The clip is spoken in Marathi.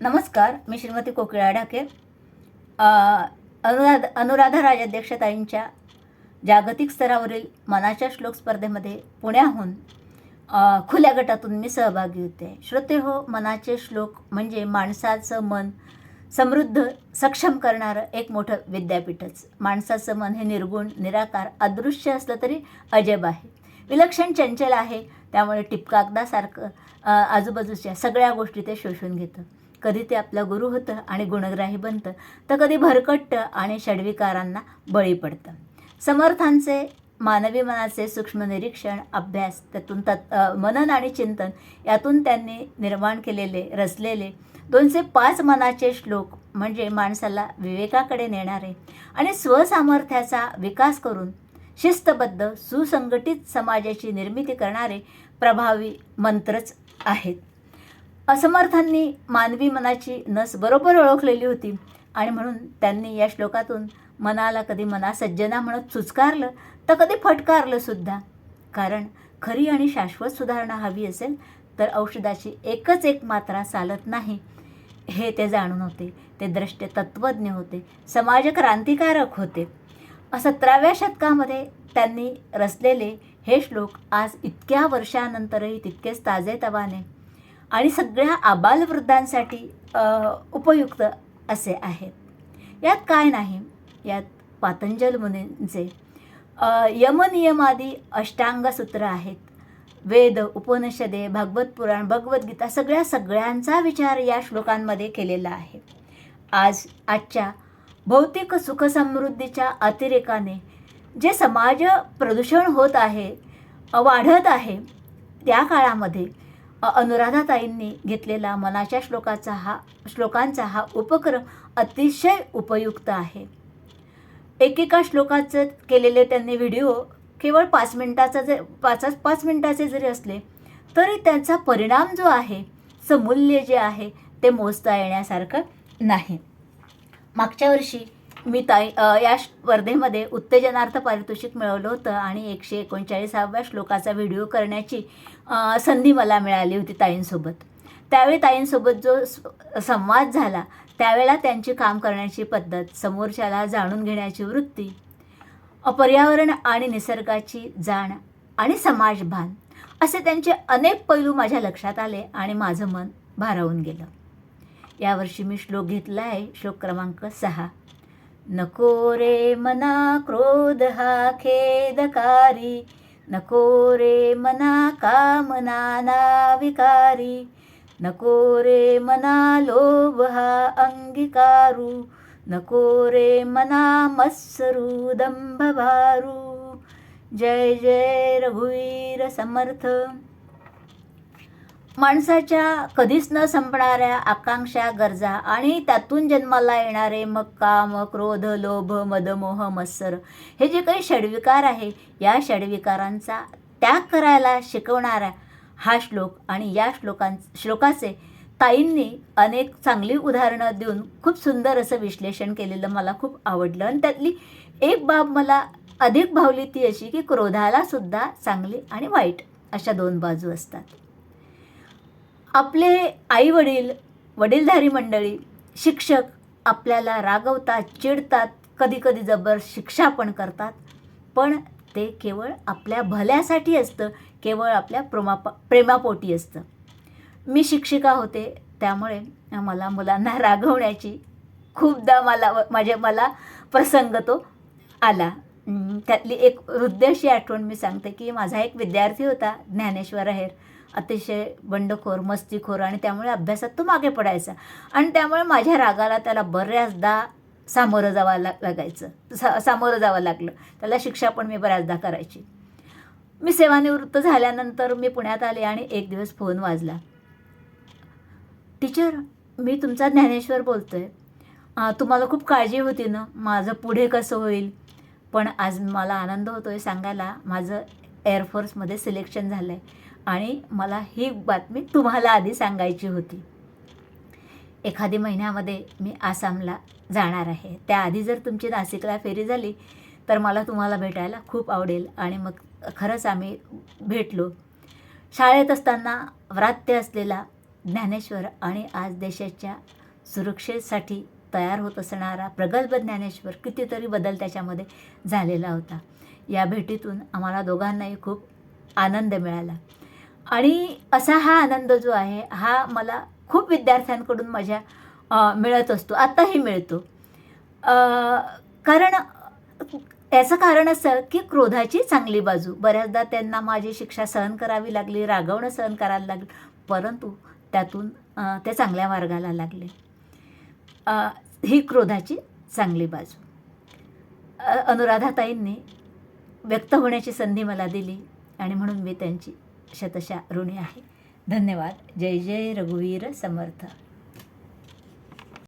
नमस्कार मी श्रीमती कोकिळा ढाके अनुराध अनुराधा राजाध्यक्षताईंच्या जागतिक स्तरावरील मनाच्या श्लोक स्पर्धेमध्ये पुण्याहून खुल्या गटातून मी सहभागी होते. श्रोते हो मनाचे श्लोक म्हणजे माणसाचं मन समृद्ध सक्षम करणारं एक मोठं विद्यापीठच. माणसाचं मन हे निर्गुण निराकार अदृश्य असलं तरी अजब आहे. विलक्षण चंचल आहे त्यामुळे टिपकागदासारखं आजूबाजूच्या सगळ्या गोष्टी ते शोषून घेतं. कधी ते आपलं गुरु होतं आणि गुणग्राही बनतं तर कधी भरकट्ट आणि षडविकारांना बळी पडतं. समर्थांचे मानवी मनाचे सूक्ष्म निरीक्षण अभ्यास त्यातून तत् मनन आणि चिंतन यातून त्यांनी निर्माण केलेले रचलेले दोनशे पाच मनाचे श्लोक म्हणजे माणसाला विवेकाकडे नेणारे आणि स्वसामर्थ्याचा विकास करून शिस्तबद्ध सुसंघटित समाजाची निर्मिती करणारे प्रभावी मंत्रच आहेत. असमर्थांनी मानवी मनाची नस बरोबर ओळखलेली होती. आणि म्हणून त्यांनी या श्लोकातून मनाला कधी मना सज्जना म्हणत चुचकारलं तर कधी फटकारलं सुद्धा. कारण खरी आणि शाश्वत सुधारणा हवी असेल तर औषधाची एकच एक मात्रा चालत नाही. हे ते जाणून होते. ते द्रष्टे तत्त्वज्ञ होते. समाज क्रांतिकारक होते. सतराव्या शतकामध्ये त्यांनी रचलेले हे श्लोक आज इतक्या वर्षानंतरही तितकेच ताजेतवाने आणि सगळ्या आबालवृद्धांसाठी उपयुक्त असे आहेत. यात काय नाही यात पातंजल मुनींचे यमनियमादी अष्टांगसूत्र आहेत. वेद उपनिषदे भागवत पुराण भगवद्गीता सगळ्या सगळ्यांचा विचार या श्लोकांमध्ये केलेला आहे. आज आजच्या भौतिक सुखसमृद्धीच्या अतिरेकाने जे समाज प्रदूषण होत आहे वाढत आहे त्या काळामध्ये अनुराधाताईंनी घेतलेला मनाच्या श्लोकाचा हा श्लोकांचा हा उपक्रम अतिशय उपयुक्त आहे. एकेका श्लोकाचं केलेले त्यांनी व्हिडिओ केवळ पाच मिनटाचा जर पाच पाच मिनटाचे जरी असले तरी त्यांचा परिणाम जो आहे समूल्य जे आहे ते मोजता येण्यासारखं नाही. मागच्या वर्षी मी ताई या स्पर्धेमध्ये उत्तेजनार्थ पारितोषिक मिळवलं होतं आणि एकशे एकोणचाळीसाव्या श्लोकाचा व्हिडिओ करण्याची संधी मला मिळाली होती ताईंसोबत. त्यावेळी ताईंसोबत जो स- संवाद झाला त्यावेळेला त्यांची काम करण्याची पद्धत समोरच्याला जाणून घेण्याची वृत्ती पर्यावरण आणि निसर्गाची जाण आणि समाजभान असे त्यांचे अनेक पैलू माझ्या लक्षात आले आणि माझं मन भारावून गेलं. यावर्षी मी श्लोक घेतला आहे श्लोक क्रमांक सहा. नको रे मना क्रोध हा खेदकारी. नको रे मना कामना ना विकारी. नको रे मना लोभ हा अंगीकारू. नको रे मना मत्सरू दंभभारू जय जय रघुवीर समर्थ. माणसाच्या कधीच न संपणाऱ्या आकांक्षा गरजा आणि त्यातून जन्माला येणारे मग काम क्रोध लोभ मदमोह मत्सर हे जे काही षडविकार आहे या षडविकारांचा त्याग करायला शिकवणारा हा श्लोक आणि या श्लोकां श्लोकाचे ताईंनी अनेक चांगली उदाहरणं देऊन खूप सुंदर असं विश्लेषण केलेलं मला खूप आवडलं. आणि त्यातली एक बाब मला अधिक भावली ती अशी की क्रोधाला सुद्धा चांगली आणि वाईट अशा दोन बाजू असतात. आपले आई वडील वडीलधारी मंडळी शिक्षक आपल्याला रागवतात चिडतात कधीकधी जबर शिक्षा पण करतात. पण ते केवळ आपल्या भल्यासाठी असतं केवळ आपल्या प्रेमापा प्रेमापोटी असतं. मी शिक्षिका होते त्यामुळे मला मुलांना रागवण्याची खूपदा मला माझ्या मला प्रसंग तो आला. त्यातली एक हृदयाशी आठवण मी सांगते की माझा एक विद्यार्थी होता ज्ञानेश्वर आहेर. अतिशय बंडखोर मस्तीखोर आणि त्यामुळे अभ्यासात तो मागे पडायचा. आणि त्यामुळे माझ्या रागाला त्याला बऱ्याचदा सामोरं जावं लाग लागायचं. सा सामोरं जावं लागलं. त्याला शिक्षा पण मी बऱ्याचदा करायची. मी सेवानिवृत्त झाल्यानंतर मी पुण्यात आले आणि एक दिवस फोन वाजला. टीचर मी तुमचा ज्ञानेश्वर बोलतो आहे तुम्हाला खूप काळजी होती ना? माझं पुढे कसं होईल? पण आज मला आनंद होतो आहे सांगायला माझं एअरफोर्समध्ये सिलेक्शन झालं आहे आणि मला ही बातमी तुम्हाला आधी सांगायची होती. एखादी महिन्यामध्ये मी आसामला जाणार आहे. त्याआधी जर तुमची नाशिकला फेरी झाली तर मला तुम्हाला भेटायला खूप आवडेल आणि मग खरंच आम्ही भेटलो. शाळेत असताना व्रात्य असलेला ज्ञानेश्वर आणि आज देशाच्या सुरक्षेसाठी तयार होत असणारा प्रगल्भ ज्ञानेश्वर कितीतरी बदल त्याच्यामध्ये झालेला होता. या भेटीतून आम्हाला दोघांनाही खूप आनंद मिळाला. आणि असा हा आनंद जो आहे हा मला खूप विद्यार्थ्यांकडून माझ्या मिळत असतो. आत्ताही मिळतो. कारण याचं कारण असं की क्रोधाची चांगली बाजू. बऱ्याचदा त्यांना माझी शिक्षा सहन करावी लागली रागवणं सहन करायला लागलं परंतु त्यातून ते चांगल्या मार्गाला लागले. ही क्रोधाची चांगली बाजू. अनुराधाताईंनी व्यक्त होण्याची संधी मला दिली आणि म्हणून मी त्यांची शतशा ऋणी आहे. धन्यवाद. जय जय रघुवीर समर्थ.